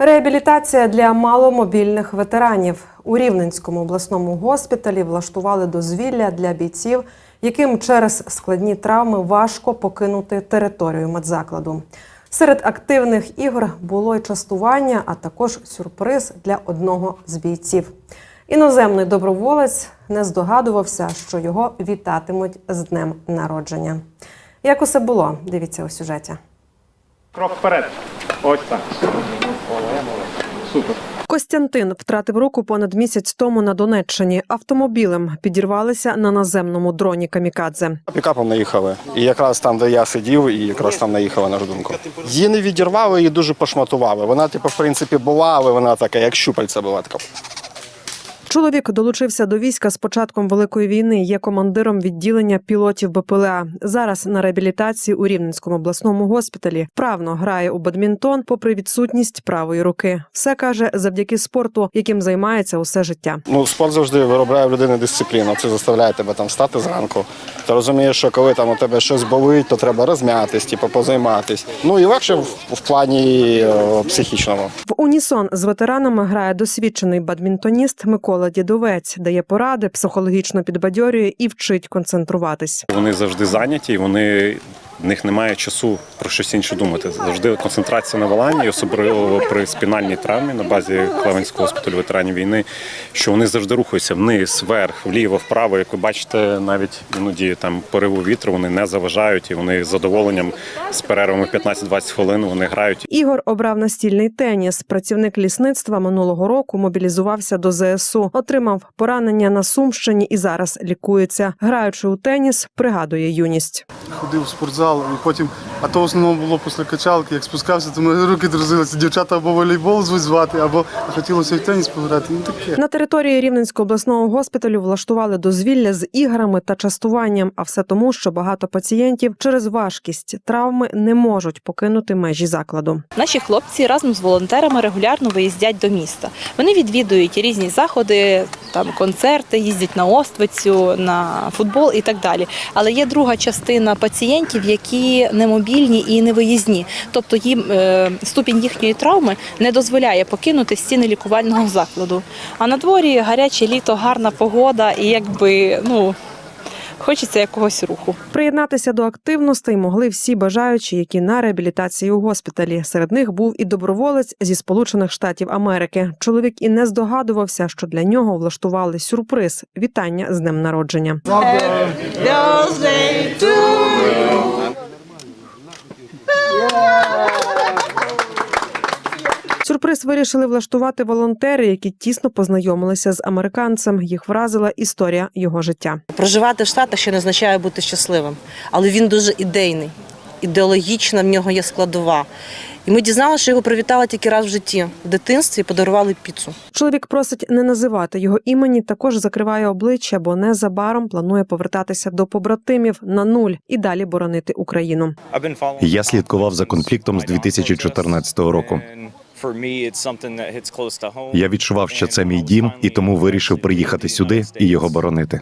Реабілітація для маломобільних ветеранів у Рівненському обласному госпіталі влаштували дозвілля для бійців, яким через складні травми важко покинути територію медзакладу. Серед активних ігор було й частування, а також сюрприз для одного з бійців. Іноземний доброволець не здогадувався, що його вітатимуть з днем народження. Як усе було? Дивіться у сюжеті. Крок вперед. Ось так. Супер. Костянтин втратив руку понад місяць тому на Донеччині. Автомобілем підірвалися на наземному дроні камікадзе. Пікапом наїхали. І якраз там, де я сидів, і якраз там наїхали на думку. Її не відірвали, її дуже пошматували. Вона, типу, в принципі, була, але вона така, як щупальця була така. Чоловік долучився до війська з початком великої війни. Є командиром відділення пілотів БПЛА. Зараз на реабілітації у Рівненському обласному госпіталі. Вправно грає у бадмінтон, попри відсутність правої руки. Все каже завдяки спорту, яким займається усе життя. Ну, спорт завжди виробляє в людини дисципліну. Це заставляє тебе там стати зранку. Ти розумієш, що коли там у тебе щось болить, то треба розм'ятись, типу, позайматись. Ну і легше в, в плані о, психічному. В унісон з ветеранами грає досвідчений бадмінтоніст Микола Дідовець, дає поради, психологічно підбадьорює і вчить концентруватись. Вони завжди зайняті, вони в них немає часу про щось інше думати. Завжди концентрація на воланні, особливо при спінальній травмі на базі Клевенського госпіталю ветеранів війни, що вони завжди рухаються вниз, вверх, вліво, вправо. Як ви бачите, навіть іноді там пориву вітру вони не заважають і вони з задоволенням з перервами 15-20 хвилин вони грають. Ігор обрав настільний теніс. Працівник лісництва минулого року мобілізувався до ЗСУ, отримав поранення на Сумщині і зараз лікується. Граючи у теніс, пригадує юність. ходив в спортзал, і потім, а то в основному було після качалки, як спускався, то мої руки друзилися. Дівчата або волейбол звуть звати, або хотілося в теніс пограти. Ну таке. На території Рівненського обласного госпіталю влаштували дозвілля з іграми та частуванням, а все тому, що багато пацієнтів через важкість травми не можуть покинути межі закладу. Наші хлопці разом з волонтерами регулярно виїздять до міста. Вони відвідують різні заходи, там концерти, їздять на Оствицю, на футбол і так далі. Але є друга частина пацієнтів, які немобільні і невиїзні. Тобто їм е, ступінь їхньої травми не дозволяє покинути стіни лікувального закладу. А на дворі гаряче літо, гарна погода, і якби ну хочеться якогось руху. Приєднатися до активностей могли всі бажаючі, які на реабілітації у госпіталі. Серед них був і доброволець зі Сполучених Штатів Америки. Чоловік і не здогадувався, що для нього влаштували сюрприз вітання з днем народження. Сюрприз вирішили влаштувати волонтери, які тісно познайомилися з американцем. Їх вразила історія його життя. Проживати в Штатах ще не означає бути щасливим, але він дуже ідейний, ідеологічна в нього є складова. І ми дізналися, що його привітали тільки раз в житті в дитинстві подарували піцу. Чоловік просить не називати його імені, також закриває обличчя, бо незабаром планує повертатися до побратимів на нуль і далі боронити Україну. Я слідкував за конфліктом з 2014 року. Я відчував, що це мій дім, і тому вирішив приїхати сюди і його боронити.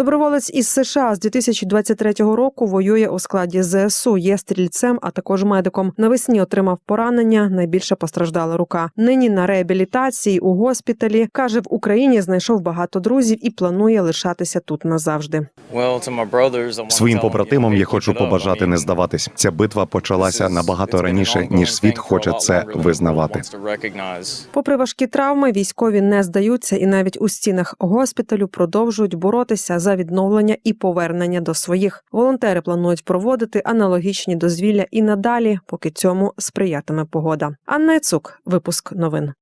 Доброволець із США з 2023 року воює у складі ЗСУ. Є стрільцем, а також медиком. Навесні отримав поранення. Найбільше постраждала рука. Нині на реабілітації у госпіталі каже, в Україні знайшов багато друзів і планує лишатися тут назавжди. Своїм побратимам я хочу побажати не здаватись. Ця битва почалася набагато раніше, ніж світ хоче це визнавати. Попри важкі травми, військові не здаються і навіть у стінах госпіталю продовжують боротися за відновлення і повернення до своїх. Волонтери планують проводити аналогічні дозвілля і надалі, поки цьому сприятиме погода. Анна Яцук, випуск новин.